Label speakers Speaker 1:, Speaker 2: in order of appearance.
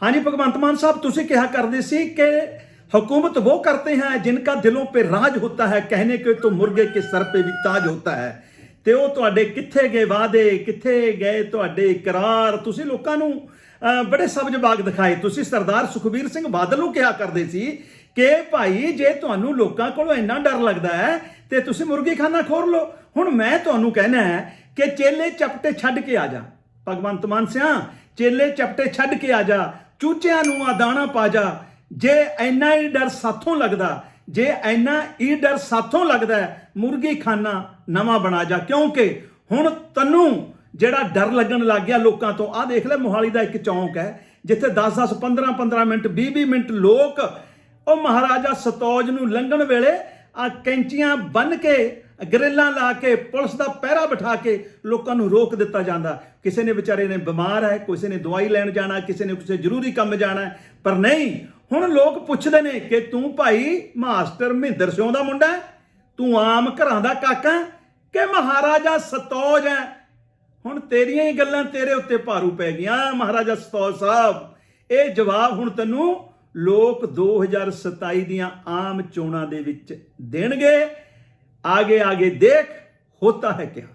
Speaker 1: ਹਾਂਜੀ ਭਗਵੰਤ ਮਾਨ ਸਾਹਿਬ ਤੁਸੀਂ ਕਿਹਾ ਕਰਦੇ ਸੀ ਕਿ हुकूमत वो करते हैं जिनका दिलों पे राज होता है कहने के तो मुर्गे के सर पे भी ताज होता है ਤੇ ਉਹ ਤੁਹਾਡੇ ਕਿੱਥੇ ਗਏ ਵਾਅਦੇ ਕਿੱਥੇ ਗਏ ਤੁਹਾਡੇ ਇਕਰਾਰ ਤੁਸੀਂ ਲੋਕਾਂ ਨੂੰ ਅਹ, ਬੜੇ ਸਬਜ ਬਾਗ ਦਿਖਾਏ ਤੁਸੀਂ ਸਰਦਾਰ ਸੁਖਬੀਰ ਸਿੰਘ ਬਾਦਲ ਨੂੰ ਕਿਹਾ ਕਰਦੇ ਸੀ ਕਿ ਭਾਈ ਜੇ ਤੁਹਾਨੂੰ ਲੋਕਾਂ ਕੋਲੋਂ ਇੰਨਾ ਡਰ ਲੱਗਦਾ ਹੈ ਤੇ ਤੁਸੀਂ ਮੁਰਗੀਖਾਨਾ ਖੋਲ ਲਓ ਹੁਣ ਮੈਂ ਤੁਹਾਨੂੰ ਕਹਿਣਾ ਹੈ ਕਿ ਚੇਲੇ ਚਪਟੇ ਛੱਡ ਕੇ ਆ ਜਾ ਭਗਵੰਤ ਮਾਨ ਸਿਆ ਚੇਲੇ ਚਪਟੇ ਛੱਡ ਕੇ ਆ ਜਾ ਚੂਚਿਆਂ ਨੂੰ ਆ ਦਾਣਾ ਪਾ ਜਾ। ਜੇ ਇੰਨਾ ਹੀ ਡਰ ਸਾਥੋਂ ਲੱਗਦਾ, ਜੇ ਇੰਨਾ ਹੀ ਡਰ ਸਾਥੋਂ ਲੱਗਦਾ ਮੁਰਗੀ ਖਾਨਾ ਨਵਾਂ ਬਣਾ ਜਾ। ਕਿਉਂਕਿ ਹੁਣ ਤੈਨੂੰ ਜਿਹੜਾ ਡਰ ਲੱਗਣ ਲੱਗ ਗਿਆ ਲੋਕਾਂ ਤੋਂ, ਆਹ ਦੇਖ ਲੈ ਮੋਹਾਲੀ ਦਾ ਇੱਕ ਚੌਂਕ ਹੈ, ਜਿੱਥੇ 10 10 15 15 ਮਿੰਟ 20 20 ਮਿੰਟ ਲੋਕ, ਉਹ ਮਹਾਰਾਜਾ ਸਤੌਜ ਨੂੰ ਲੰਘਣ ਵੇਲੇ ਆ ਕੈਂਚੀਆਂ ਬੰਨ ਕੇ ਗਰਿੱਲਾਂ ਲਾ ਕੇ, ਪੁਲਿਸ ਦਾ ਪਹਿਰਾ ਬਿਠਾ ਕੇ ਲੋਕਾਂ ਨੂੰ ਰੋਕ ਦਿੱਤਾ ਜਾਂਦਾ। ਕਿਸੇ ਨੇ ਵਿਚਾਰੇ ਨੇ ਬਿਮਾਰ ਹੈ, ਕਿਸੇ ਨੇ ਦਵਾਈ ਲੈਣ ਜਾਣਾ ਕਿਸੇ ਨੇ ਕਿਸੇ ਜ਼ਰੂਰੀ ਕੰਮ ਜਾਣਾ ਪਰ ਨਹੀਂ, ਹੁਣ ਲੋਕ ਪੁੱਛਦੇ ਨੇ ਕਿ ਤੂੰ ਭਾਈ ਮਾਸਟਰ ਮਹਿੰਦਰ ਸਿੰਘ ਦਾ ਮੁੰਡਾ ਤੂੰ ਆਮ ਘਰਾਂ ਦਾ ਕਾਕਾ ਹੈ? ਕਿ ਮਹਾਰਾਜਾ ਸਤੌਜ ਹੈ? ਹੁਣ ਤੇਰੀਆਂ ਹੀ ਗੱਲਾਂ ਤੇਰੇ ਉੱਤੇ ਭਾਰੂ ਪੈ ਗਈਆਂ, ਮਹਾਰਾਜਾ ਸਤੌਜ ਸਾਹਿਬ। ਇਹ ਜਵਾਬ ਹੁਣ ਤੈਨੂੰ ਲੋਕ 2027 ਦੀਆਂ ਆਮ ਚੋਣਾਂ ਦੇ ਵਿੱਚ ਦੇਣਗੇ। ਆਗੇ ਆਗੇ ਦੇਖ ਹੋਤਾ ਹੈ ਕਿਆ